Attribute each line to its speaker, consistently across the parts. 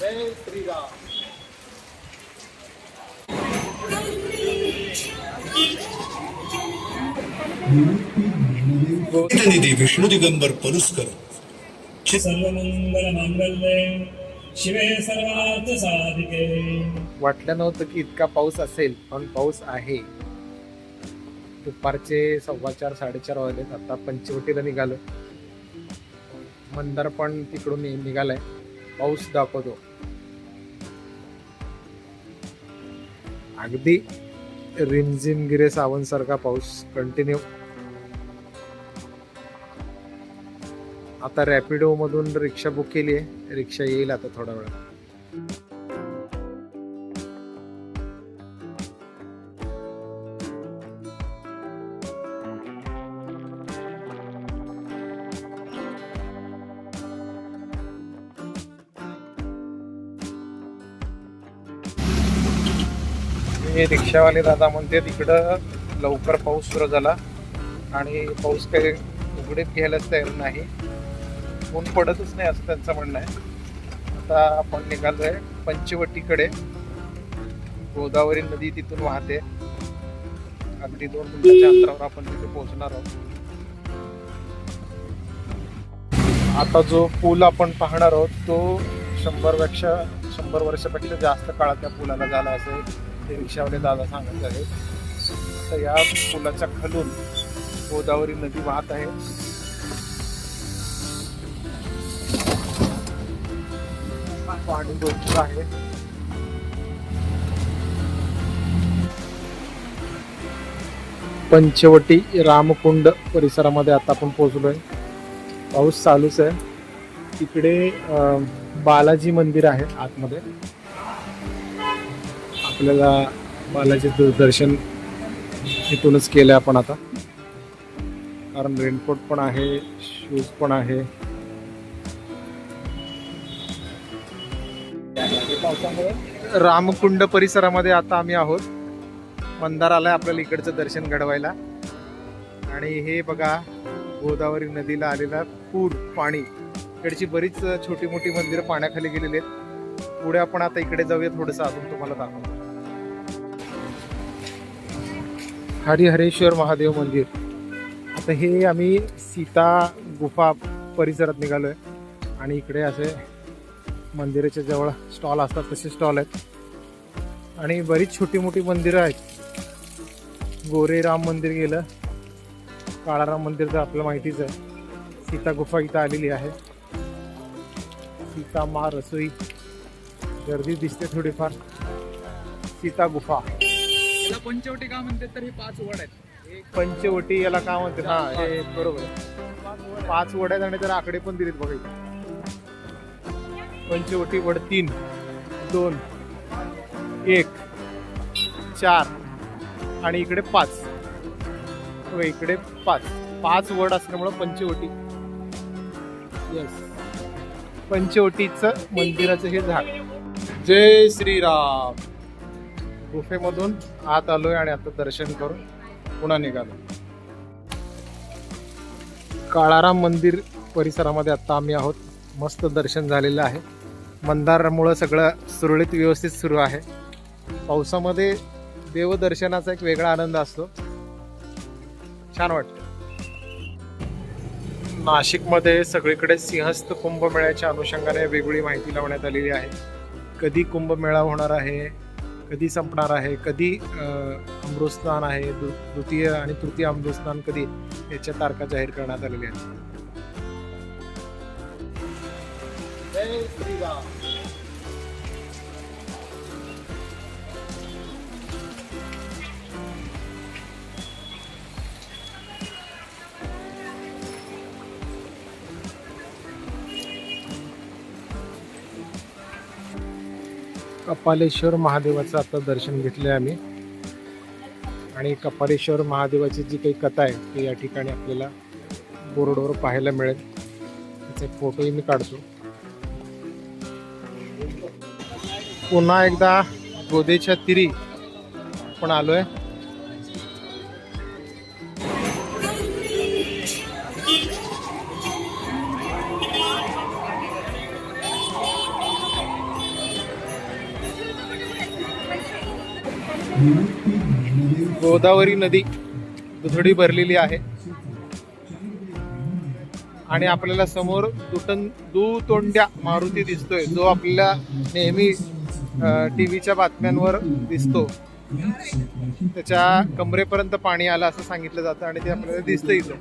Speaker 1: जय श्रीराम
Speaker 2: निधी विष्णू दिगंबर पलुस्कर
Speaker 3: सर्वमंगल मांगल्ये शिवे सर्वार्थ साधिके।
Speaker 1: वाटलं नव्हतं की इतका पाऊस असेल पण पाऊस आहे. दुपारचे सव्वा चार साडेचार वाजलेत आता पंचवटीला निघालो. मंदार पण तिकडून निघालाय. पाऊस दाखवतो. अगदी रिमझिम गिरे सावंत सारखा पाऊस कंटिन्यू आता रॅपिडो मधून रिक्षा बुक केली आहे रिक्षा येईल आता थोडा वेळा हे रिक्षावाले दादा म्हणते तिकडं लवकर पाऊस सुरू झाला आणि पाऊस काही उघडीत घ्यायलाच तयार नाही. ऊन पडतच नाही असं त्यांचं म्हणणं आहे. आता आपण निघालो आहे पंचवटीकडे. गोदावरी नदी तिथून वाहते. अगदी दोन मिनिटाच्या अंतरावर आपण तिथे पोहोचणार आहोत. आता जो पूल आपण पाहणार आहोत तो शंभरपेक्षा शंभर वर्षापेक्षा जास्त काळात त्या पुलाला झाला असेल. ते रिक्षावाले दादा सांगत आहे तर या पुलाच्या खालून गोदावरी नदी वाहत आहे. पाणी भरपूर आहे. पंचवटी रामकुंड परिसरामध्ये आता आपण पोहोचलोय. पाऊस चालूच आहे. तिकडे बालाजी मंदिर आहे आतमध्ये. आपल्याला बालाजी दर्शन इथूनच केलं आपण आता. कारण रेनकोट पण आहे शूज पण आहे. रामकुंड परिसरामध्ये आता आम्ही आहोत. मंदार आलाय आपल्याला इकडचं दर्शन घडवायला. आणि हे बघा गोदावरी नदीला आलेला पूर पाणी. इकडची बरीच छोटी मोठी मंदिरं पाण्याखाली गेलेली आहेत. पुढे आपण आता इकडे जाऊया थोडंसं अजून तुम्हाला दाखवतो. हरिहरेश्वर महादेव मंदिर. आता हे आम्ही सीता गुफा परिसरात निघालो आहे आणि इकडे असे मंदिराच्या जवळ स्टॉल असतात तसे स्टॉल आहेत. आणि बरीच छोटी मोठी मंदिरं आहेत. गोरे राम मंदिर गेलं. काळाराम मंदिर तर आपल्याला माहितीच आहे. सीता गुफा इथं आलेली आहे. सीता मा रसोई गर्दी दिसते थोडीफार. सीता गुफा.
Speaker 4: पंचवटी का म्हणते तर हे पाच वड आहेत. एक
Speaker 1: पंचवटी याला काय म्हणते? हा हे बरोबर आहे. पाच वड्यात आणि तर आकडे पण दिलेत बघा इथे. पंचवटी वड तीन दोन एक चार आणि इकडे पाच. इकडे पाच. पाच वड असल्यामुळं पंचवटी. येस पंचवटीचं मंदिराचं हे झाड. जय श्रीराम. गुफेमधून आत आलोय आणि आता दर्शन करून पुन्हा निघालो. काळाराम मंदिर परिसरामध्ये आता आम्ही आहोत. मस्त दर्शन झालेलं आहे. मंदारामुळं सगळं सुरळीत व्यवस्थित सुरू आहे. पावसामध्ये देवदर्शनाचा एक वेगळा आनंद असतो. छान वाटतं. नाशिकमध्ये सगळीकडे सिंहस्थ कुंभमेळ्याच्या अनुषंगाने वेगळी माहिती लावण्यात आलेली आहे. कधी कुंभमेळा होणार आहे? कधी संपणार आहे कधी अमृतस्नान आहे दु- द्वितीय आणि तृतीय अमृतस्नान कधी याच्या तारखा जाहीर करण्यात आलेल्या आहेत. कपालेश्वर महादेवाचं आता दर्शन घेतलं आहे आम्ही. आणि कपालेश्वर महादेवाची जी काही कथा आहे ती या ठिकाणी आपल्याला बोर्डवर पाहायला मिळेल. त्याचे फोटोही मी काढतो. पुन्हा एकदा गोदेच्या तिरी आपण आलोय. गोदावरी नदी दुधडी भरलेली आहे. आणि आपल्याला समोर दुटन दुतोंड्या मारुती दिसतोय. जो आपल्याला नेहमी टी व्हीच्या बातम्यांवर दिसतो. त्याच्या कमरेपर्यंत पाणी आलं असं सांगितलं जातं आणि ते आपल्याला दिसतं इथं.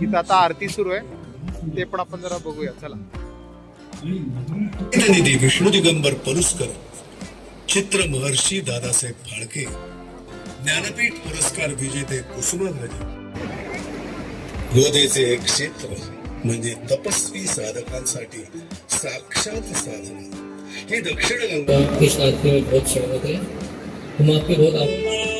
Speaker 1: इथं आता आरती सुरू आहे. ते पण आपण जरा बघूया. चला.
Speaker 2: विष्णू दिगंबर परुसकर. चित्र महर्षी दादासाहेब फाळके ज्ञानपीठ पुरस्कार विजेते कुसुमाग्रज. गोदेचे एक क्षेत्र म्हणजे तपस्वी साधकांसाठी साक्षात साधना. हे दक्षिण गंगा
Speaker 5: आपके साथ में बहुत है हम आपके बहुत आप...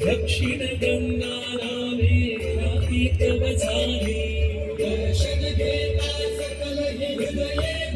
Speaker 3: दक्षिण गंगा नामे ख्याती तव झाली दर्शन हृदये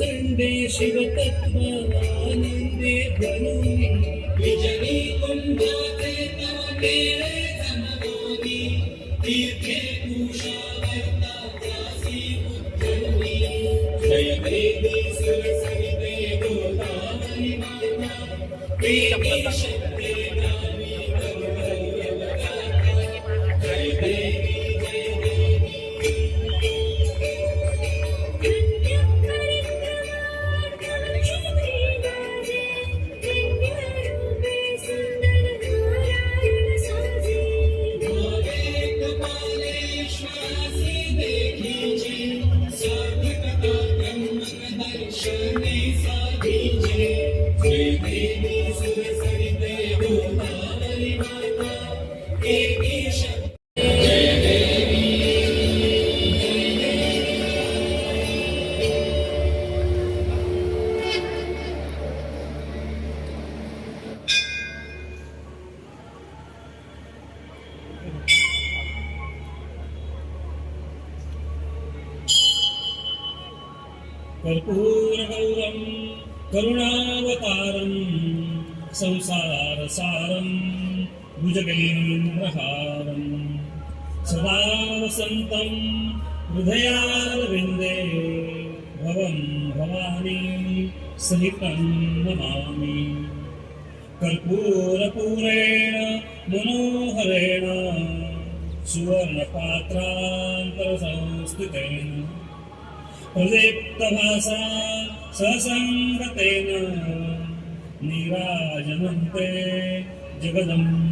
Speaker 3: उतरुनी ओसंडे शिवतत्व आनंदे भरुनी तव मेळे जमवोनी तीर्थे कुशावर्ता दासी जय देवी कर्पूरगौरं करुणावतारं संसारसारं भुजगेन्द्रहारं सदा वसन्तम् हृदयारविन्दे भवं भवानी सहितं नमामि। कर्पूरपूरेण मनोहरेण सुवर्णपात्रान्तरसंस्थितेन प्रदीप्तभासा ससङ्गतेन नीराजनन्ते जगदम्